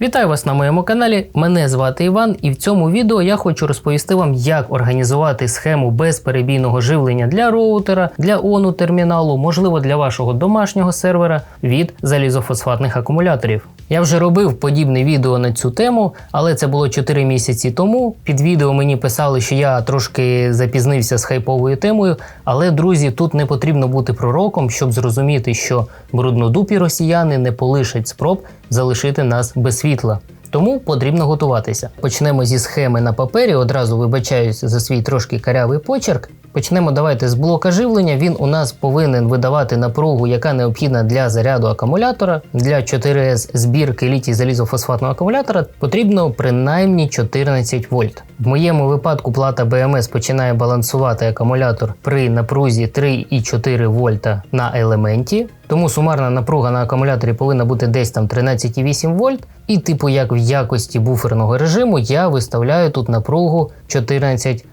Вітаю вас на моєму каналі. Мене звати Іван, і в цьому відео я хочу розповісти вам, як організувати схему безперебійного живлення для роутера, для ону терміналу, можливо, для вашого домашнього сервера від залізофосфатних акумуляторів. Я вже робив подібне відео на цю тему, але це було 4 місяці тому. Під відео мені писали, що я трошки запізнився з хайповою темою. Але, друзі, тут не потрібно бути пророком, щоб зрозуміти, що бруднодупі росіяни не полишать спроб залишити нас без світла. Тому потрібно готуватися. Почнемо зі схеми на папері. Одразу вибачаюсь за свій трошки карявий почерк. Почнемо давайте з блока живлення. Він у нас повинен видавати напругу, яка необхідна для заряду акумулятора. Для 4С збірки літій залізофосфатного акумулятора потрібно принаймні 14 вольт. В моєму випадку плата БМС починає балансувати акумулятор при напрузі 3,4 вольта на елементі. Тому сумарна напруга на акумуляторі повинна бути десь там 13,8 вольт. І, типу, як в якості буферного режиму, я виставляю тут напругу 14 вольт.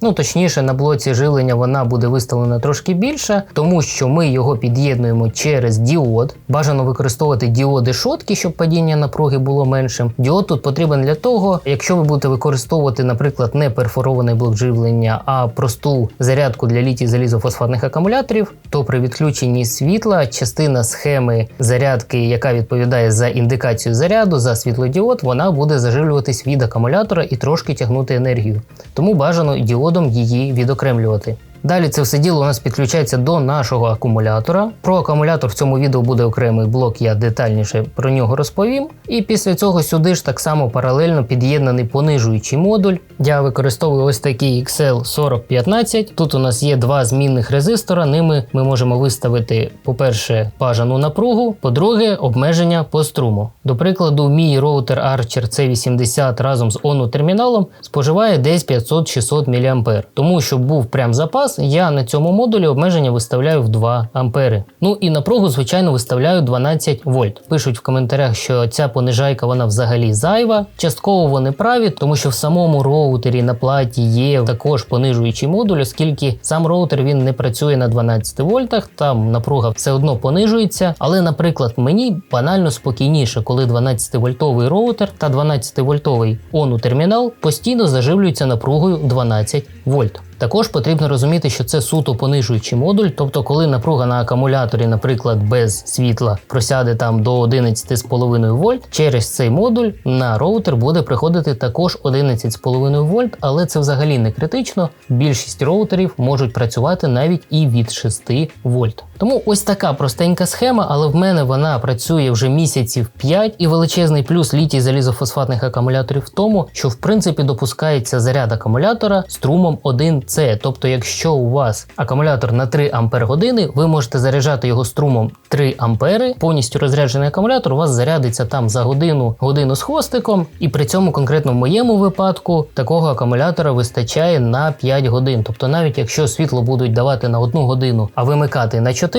Ну точніше, на блоці живлення вона буде виставлена трошки більше, тому що ми його під'єднуємо через діод. Бажано використовувати діоди шотки, щоб падіння напруги було меншим. Діод тут потрібен для того, якщо ви будете використовувати, наприклад, не перфорований блок живлення, а просту зарядку для літій залізофосфатних акумуляторів, то при відключенні світла частина схеми зарядки, яка відповідає за індикацію заряду, за світлодіод, вона буде заживлюватись від акумулятора і трошки тягнути енергію. Тому бажано діодом її відокремлювати. Далі це все діло у нас підключається до нашого акумулятора. Про акумулятор в цьому відео буде окремий блок, я детальніше про нього розповім. І після цього сюди ж так само паралельно під'єднаний понижуючий модуль. Я використовую ось такий XL4015. Тут у нас є два змінних резистора. Ними ми можемо виставити, по-перше, бажану напругу, по-друге, обмеження по струму. До прикладу, мій роутер Archer C80 разом з ONU терміналом споживає десь 500-600 мА. Тому щоб був прям запас, я на цьому модулі обмеження виставляю в 2 ампери. Ну і напругу, звичайно, виставляю 12 вольт. Пишуть в коментарях, що ця понижайка вона взагалі зайва. Частково вони праві, тому що в самому роутері на платі є також понижуючий модуль, оскільки сам роутер він не працює на 12 вольтах, там напруга все одно понижується. Але, наприклад, мені банально спокійніше, коли 12-вольтовий роутер та 12-вольтовий ону термінал постійно заживлюються напругою 12 вольт. Також потрібно розуміти, що це суто понижуючий модуль, тобто, коли напруга на акумуляторі, наприклад, без світла просяде там до 11,5 вольт, через цей модуль на роутер буде приходити також 11,5 вольт, але це взагалі не критично. Більшість роутерів можуть працювати навіть і від 6 вольт. Тому ось така простенька схема, але в мене вона працює вже місяців 5 і величезний плюс літій залізофосфатних акумуляторів в тому, що в принципі допускається заряд акумулятора струмом 1 це, тобто, якщо у вас акумулятор на 3 ампер години, ви можете заряджати його струмом 3 ампери. Повністю розряджений акумулятор у вас зарядиться там за годину, годину з хвостиком, і при цьому конкретно в моєму випадку такого акумулятора вистачає на 5 годин. Тобто, навіть якщо світло будуть давати на 1 годину, а вимикати на 4,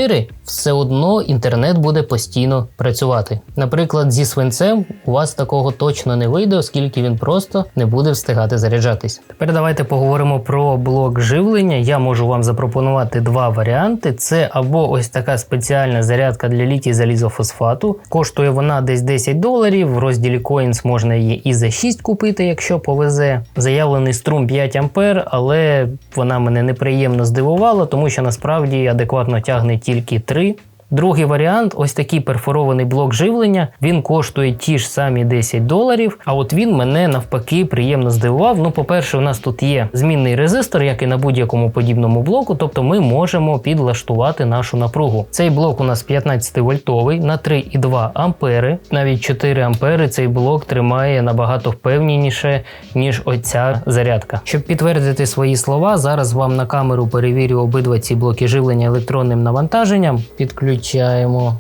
все одно інтернет буде постійно працювати. Наприклад, зі свинцем у вас такого точно не вийде, оскільки він просто не буде встигати заряджатись. Тепер давайте поговоримо про блок живлення. Я можу вам запропонувати два варіанти: це або ось така спеціальна зарядка для літій залізофосфату. Коштує вона десь 10 доларів. В розділі Coins можна її і за 6 купити, якщо повезе. Заявлений струм 5 ампер, але вона мене неприємно здивувала, тому що насправді адекватно тягне тільки 3. Другий варіант ось такий перфорований блок живлення. Він коштує ті ж самі 10 доларів. А от він мене навпаки приємно здивував. Ну, по-перше, у нас тут є змінний резистор, як і на будь-якому подібному блоку, тобто ми можемо підлаштувати нашу напругу. Цей блок у нас 15 вольтовий на 3,2 ампери. Навіть 4 ампери цей блок тримає набагато впевненіше, ніж оця зарядка. Щоб підтвердити свої слова, зараз вам на камеру перевірю обидва ці блоки живлення електронним навантаженням. Підключ Підключаємо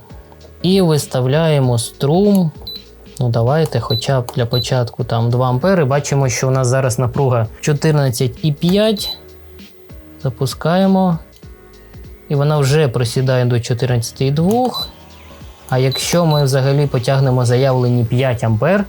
і виставляємо струм. Ну, давайте, хоча б для початку там 2 ампери. Бачимо, що у нас зараз напруга 14,5. Запускаємо. І вона вже просідає до 14,2. А якщо ми взагалі потягнемо заявлені 5 ампер,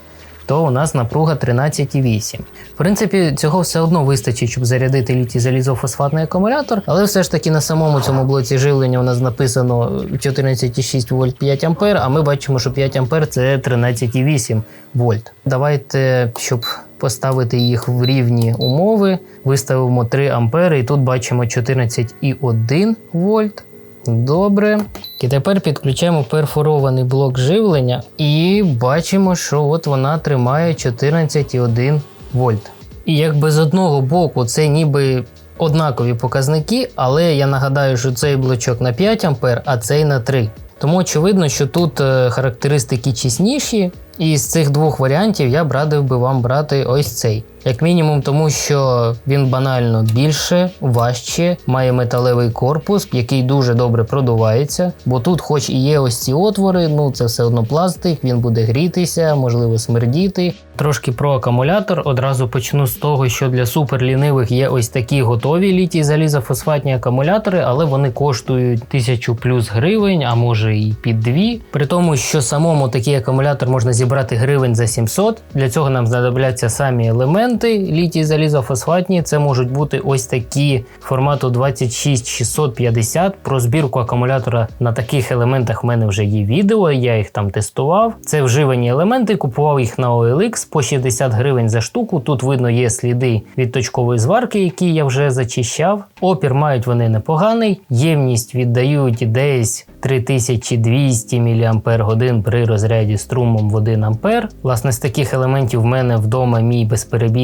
то у нас напруга 13,8. В принципі, цього все одно вистачить, щоб зарядити літій залізофосфатний акумулятор, але все ж таки на самому цьому блоці живлення у нас написано 14,6 вольт 5 ампер, а ми бачимо, що 5 ампер це 13,8 вольт. Давайте, щоб поставити їх в рівні умови, виставимо 3 ампери, і тут бачимо 14,1 вольт. Добре. І тепер підключаємо перфорований блок живлення і бачимо, що от вона тримає 14,1 вольт. І якби з одного боку це ніби однакові показники, але я нагадаю, що цей блочок на 5 ампер, а цей на 3. Тому очевидно, що тут е, характеристики чесніші, і з цих двох варіантів я б радив би вам брати ось цей. Як мінімум, тому що він банально більше, важче, має металевий корпус, який дуже добре продувається. Бо тут, хоч і є ось ці отвори, ну це все одно пластик, він буде грітися, можливо, смердіти. Трошки про акумулятор. Одразу почну з того, що для суперлінивих є ось такі готові літій залізофосфатні акумулятори, але вони коштують тисячу плюс гривень, а може і під дві. При тому, що самому такий акумулятор можна зібрати гривень за 700. Для цього нам знадобляться самі елементи елементи літій залізофосфатні це можуть бути ось такі формату 26650. Про збірку акумулятора на таких елементах в мене вже є відео, я їх там тестував. Це вживані елементи, купував їх на OLX по 60 гривень за штуку. Тут видно є сліди від точкової зварки, які я вже зачищав. Опір мають вони непоганий, ємність віддають десь 3200 мАч при розряді струмом в 1 А. Власне, з таких елементів в мене вдома мій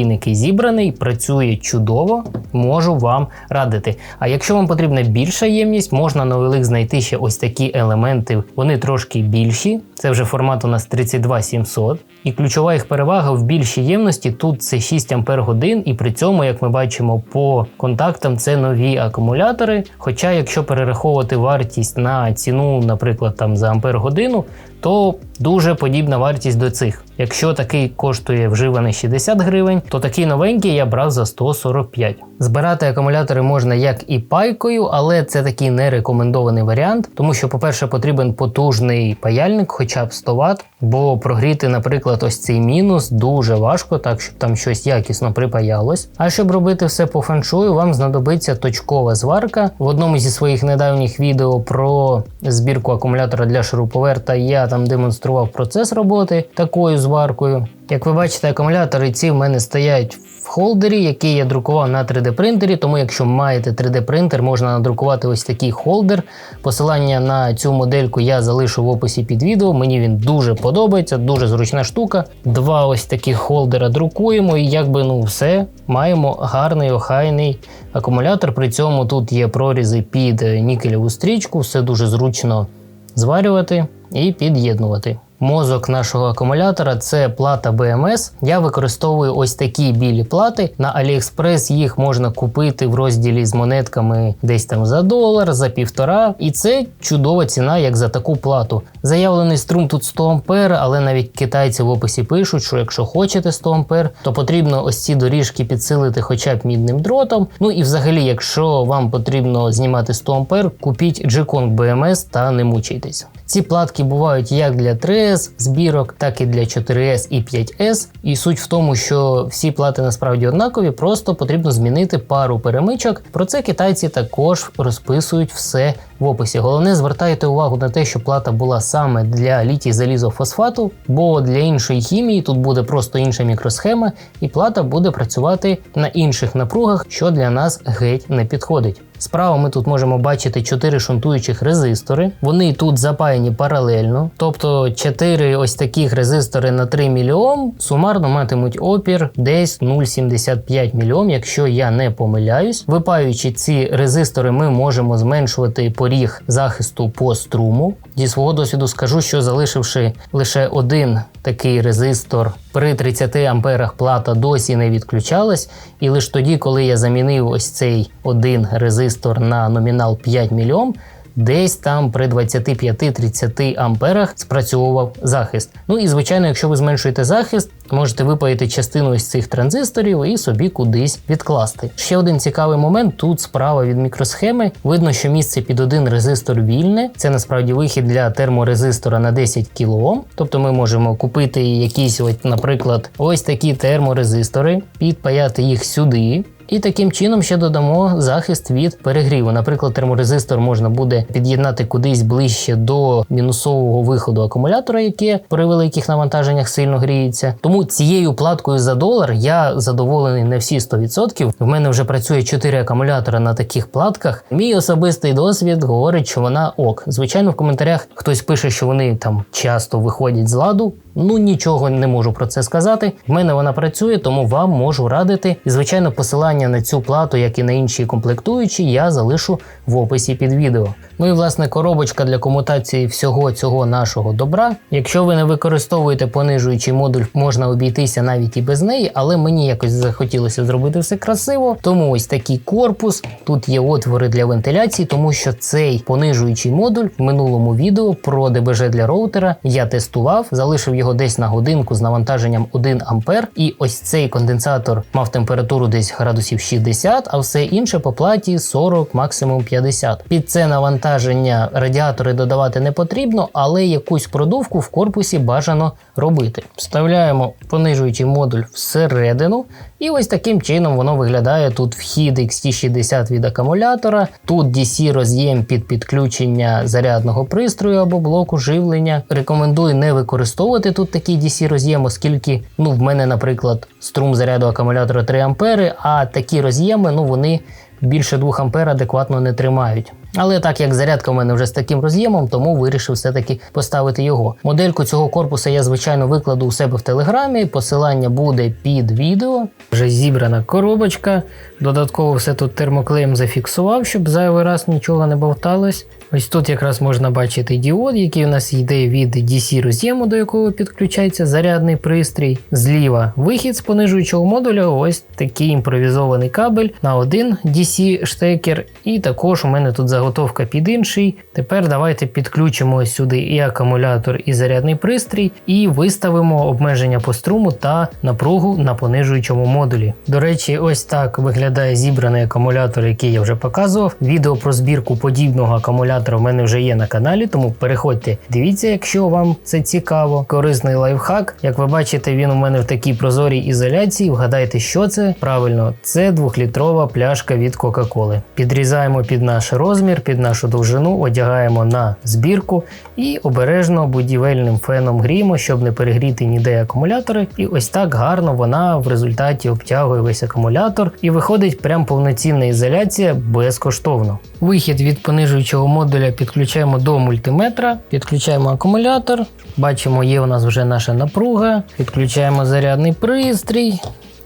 безперебійник і зібраний, працює чудово, можу вам радити. А якщо вам потрібна більша ємність, можна на OLX знайти ще ось такі елементи. Вони трошки більші. Це вже формат у нас 32700. І ключова їх перевага в більшій ємності тут це 6 Ампер годин, і при цьому, як ми бачимо, по контактам це нові акумулятори. Хоча, якщо перераховувати вартість на ціну, наприклад, там за ампер годину, то дуже подібна вартість до цих. Якщо такий коштує вживаний 60 гривень, то такий новенький я брав за 145. Збирати акумулятори можна як і пайкою, але це такий не рекомендований варіант, тому що, по-перше, потрібен потужний паяльник, хоча б 100 Вт, бо прогріти, наприклад, ось цей мінус дуже важко, так щоб там щось якісно припаялось. А щоб робити все по феншую, вам знадобиться точкова зварка. В одному зі своїх недавніх відео про збірку акумулятора для шуруповерта я там демонстрував процес роботи такою зваркою. Як ви бачите, акумулятори ці в мене стоять в холдері, який я друкував на 3D принтері. Тому, якщо маєте 3D принтер, можна надрукувати ось такий холдер. Посилання на цю модельку я залишу в описі під відео. Мені він дуже подобається, дуже зручна штука. Два ось таких холдера друкуємо, і якби ну все, маємо гарний охайний акумулятор. При цьому тут є прорізи під нікелеву стрічку, все дуже зручно зварювати і під'єднувати. Мозок нашого акумулятора це плата BMS. Я використовую ось такі білі плати. На AliExpress їх можна купити в розділі з монетками десь там за долар, за півтора. І це чудова ціна, як за таку плату. Заявлений струм тут 100 А, але навіть китайці в описі пишуть, що якщо хочете 100 А, то потрібно ось ці доріжки підсилити хоча б мідним дротом. Ну і взагалі, якщо вам потрібно знімати 100 А, купіть G-Kong BMS та не мучайтесь. Ці платки бувають як для 3S збірок, так і для 4S і 5S. І суть в тому, що всі плати насправді однакові, просто потрібно змінити пару перемичок. Про це китайці також розписують все в описі. Головне, звертайте увагу на те, що плата була саме для літій залізофосфату, бо для іншої хімії тут буде просто інша мікросхема, і плата буде працювати на інших напругах, що для нас геть не підходить. Справа ми тут можемо бачити 4 шунтуючих резистори. Вони тут запаяні паралельно. Тобто 4 ось таких резистори на 3 мільйом сумарно матимуть опір десь 0,75 мільйом, якщо я не помиляюсь. Випаючи ці резистори, ми можемо зменшувати поріг захисту по струму. Зі свого досвіду скажу, що залишивши лише один такий резистор при 30 амперах плата досі не відключалась, і лише тоді, коли я замінив ось цей один резистор на номінал 5 мільйом, десь там при 25-30 амперах спрацьовував захист. Ну і звичайно, якщо ви зменшуєте захист, можете випаяти частину ось цих транзисторів і собі кудись відкласти. Ще один цікавий момент: тут справа від мікросхеми видно, що місце під один резистор вільне. Це насправді вихід для терморезистора на 10 кОм. Тобто ми можемо купити якісь, от, наприклад, ось такі терморезистори, підпаяти їх сюди. І таким чином ще додамо захист від перегріву. Наприклад, терморезистор можна буде під'єднати кудись ближче до мінусового виходу акумулятора, яке при великих навантаженнях сильно гріється. Тому цією платкою за долар я задоволений не всі 100%. В мене вже працює 4 акумулятора на таких платках. Мій особистий досвід говорить, що вона ок. Звичайно, в коментарях хтось пише, що вони там часто виходять з ладу. Ну нічого не можу про це сказати. В мене вона працює, тому вам можу радити. І звичайно, посилання на цю плату, як і на інші комплектуючі, я залишу в описі під відео. Ну і власне коробочка для комутації всього цього нашого добра. Якщо ви не використовуєте понижуючий модуль, можна обійтися навіть і без неї, але мені якось захотілося зробити все красиво. Тому ось такий корпус. Тут є отвори для вентиляції, тому що цей понижуючий модуль в минулому відео про ДБЖ для роутера я тестував, залишив його десь на годинку з навантаженням 1 А. І ось цей конденсатор мав температуру десь градусів 60, а все інше по платі 40, максимум 50. Під це навантаження радіатори додавати не потрібно, але якусь продувку в корпусі бажано робити. Вставляємо понижуючий модуль всередину, і ось таким чином воно виглядає. Тут вхід XT60 від акумулятора, тут DC роз'єм під підключення зарядного пристрою або блоку живлення. Рекомендую не використовувати тут такі DC роз'єми, оскільки ну, в мене, наприклад, струм заряду акумулятора 3 А, а такі роз'єми ну, вони більше 2 А адекватно не тримають. Але так як зарядка в мене вже з таким роз'ємом, тому вирішив все-таки поставити його. Модельку цього корпуса я, звичайно, викладу у себе в телеграмі. Посилання буде під відео. Вже зібрана коробочка. Додатково все тут термоклеєм зафіксував, щоб зайвий раз нічого не бовталось. Ось тут якраз можна бачити діод, який у нас йде від DC роз'єму, до якого підключається зарядний пристрій. Зліва вихід з понижуючого модуля, ось такий імпровізований кабель на один DC штекер. І також у мене тут заготовка під інший. Тепер давайте підключимо сюди і акумулятор, і зарядний пристрій, і виставимо обмеження по струму та напругу на понижуючому модулі. До речі, ось так виглядає зібраний акумулятор, який я вже показував. Відео про збірку подібного акумулятора в мене вже є на каналі, тому переходьте, дивіться, якщо вам це цікаво. Корисний лайфхак. Як ви бачите, він у мене в такій прозорій ізоляції. Вгадайте, що це? Правильно, це двохлітрова пляшка від Кока-Коли. Підрізаємо під наш розмір, під нашу довжину, одягаємо на збірку і обережно будівельним феном гріємо, щоб не перегріти ніде акумулятори. І ось так гарно вона в результаті обтягує весь акумулятор і виходить прям повноцінна ізоляція безкоштовно. Вихід від понижуючого модуля підключаємо до мультиметра, підключаємо акумулятор. Бачимо, є у нас вже наша напруга, підключаємо зарядний пристрій.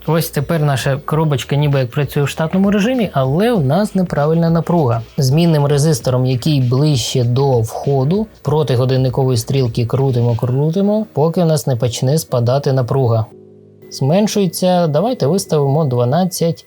Ось тепер наша коробочка ніби як працює в штатному режимі, але у нас неправильна напруга. Змінним резистором, який ближче до входу, проти годинникової стрілки крутимо, крутимо, поки у нас не почне спадати напруга. Зменшується, давайте виставимо 12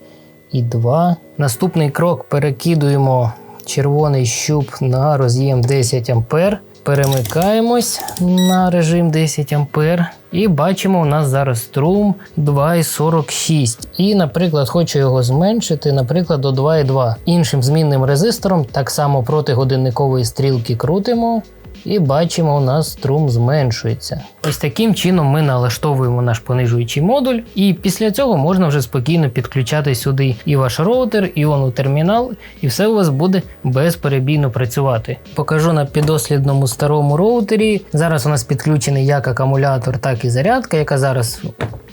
і 2. Наступний крок перекидуємо червоний щуп на роз'єм 10 А. Перемикаємось на режим 10 А. І бачимо, у нас зараз струм 2,46. І, наприклад, хочу його зменшити, наприклад, до 2,2. Іншим змінним резистором так само проти годинникової стрілки крутимо. І бачимо, у нас струм зменшується. Ось таким чином ми налаштовуємо наш понижуючий модуль, і після цього можна вже спокійно підключати сюди і ваш роутер, і ону термінал, і все у вас буде безперебійно працювати. Покажу на підослідному старому роутері. Зараз у нас підключений як акумулятор, так і зарядка, яка зараз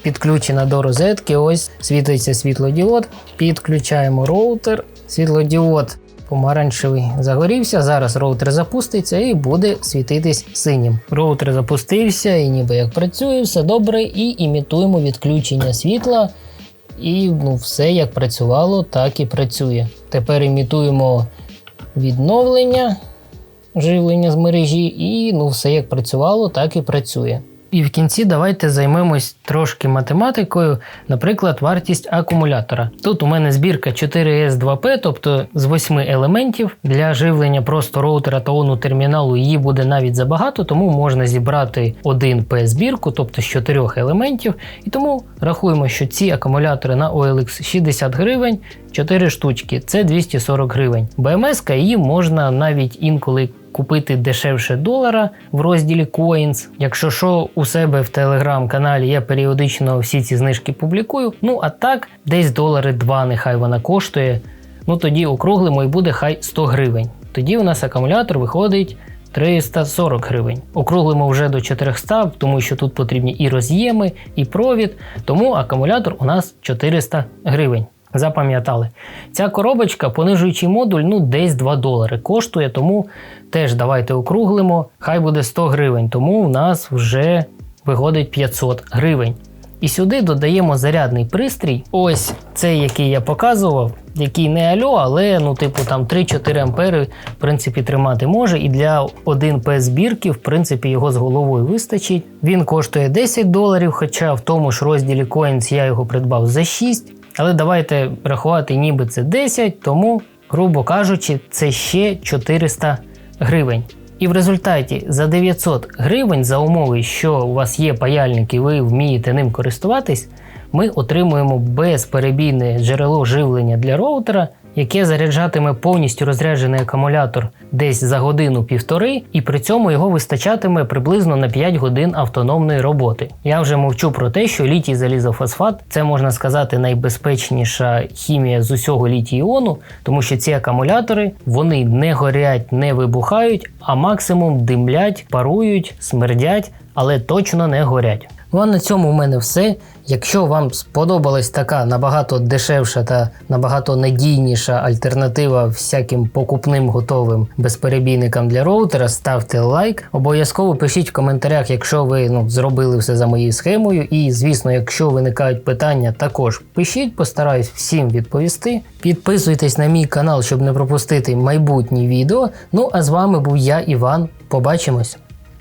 підключена до розетки. Ось світиться світлодіод. Підключаємо роутер, світлодіод помаранчевий загорівся. Зараз роутер запуститься і буде світитись синім. Роутер запустився і ніби як працює, все добре, і імітуємо відключення світла. І ну, все як працювало, так і працює. Тепер імітуємо відновлення живлення з мережі, і ну, все як працювало, так і працює. І в кінці давайте займемось трошки математикою, наприклад, вартість акумулятора. Тут у мене збірка 4S2P, тобто з 8 елементів. Для живлення просто роутера та ону терміналу її буде навіть забагато, тому можна зібрати один P збірку, тобто з 4 елементів. І тому рахуємо, що ці акумулятори на OLX 60 гривень, 4 штучки це 240 гривень. BMS її можна навіть інколи купити дешевше долара в розділі Coins. Якщо що, у себе в телеграм-каналі я періодично всі ці знижки публікую. Ну а так, десь долари 2 нехай вона коштує. Ну тоді округлимо і буде хай 100 гривень. Тоді у нас акумулятор виходить 340 гривень. Округлимо вже до 400, тому що тут потрібні і роз'єми, і провід. Тому акумулятор у нас 400 гривень. Запам'ятали. Ця коробочка, понижуючий модуль, ну десь 2 долари коштує, тому теж давайте округлимо, хай буде 100 гривень, тому у нас вже виходить 500 гривень. І сюди додаємо зарядний пристрій. Ось цей, який я показував, який не альо, але ну, типу там 3-4 ампери в принципі тримати може. І для 1 П збірки, в принципі, його з головою вистачить. Він коштує 10 доларів, хоча в тому ж розділі Coins я його придбав за 6. Але давайте рахувати, ніби це 10, тому, грубо кажучи, це ще 400 гривень. І в результаті за 900 гривень за умови, що у вас є паяльник і ви вмієте ним користуватись, ми отримуємо безперебійне джерело живлення для роутера, яке заряджатиме повністю розряджений акумулятор десь за годину-півтори, і при цьому його вистачатиме приблизно на 5 годин автономної роботи. Я вже мовчу про те, що літій залізофосфат це можна сказати найбезпечніша хімія з усього літій іону, тому що ці акумулятори вони не горять, не вибухають, а максимум димлять, парують, смердять, але точно не горять. Ну а на цьому в мене все. Якщо вам сподобалась така набагато дешевша та набагато надійніша альтернатива всяким покупним готовим безперебійникам для роутера, ставте лайк. Обов'язково пишіть в коментарях, якщо ви ну, зробили все за моєю схемою. І, звісно, якщо виникають питання, також пишіть, постараюсь всім відповісти. Підписуйтесь на мій канал, щоб не пропустити майбутні відео. Ну а з вами був я, Іван. Побачимось!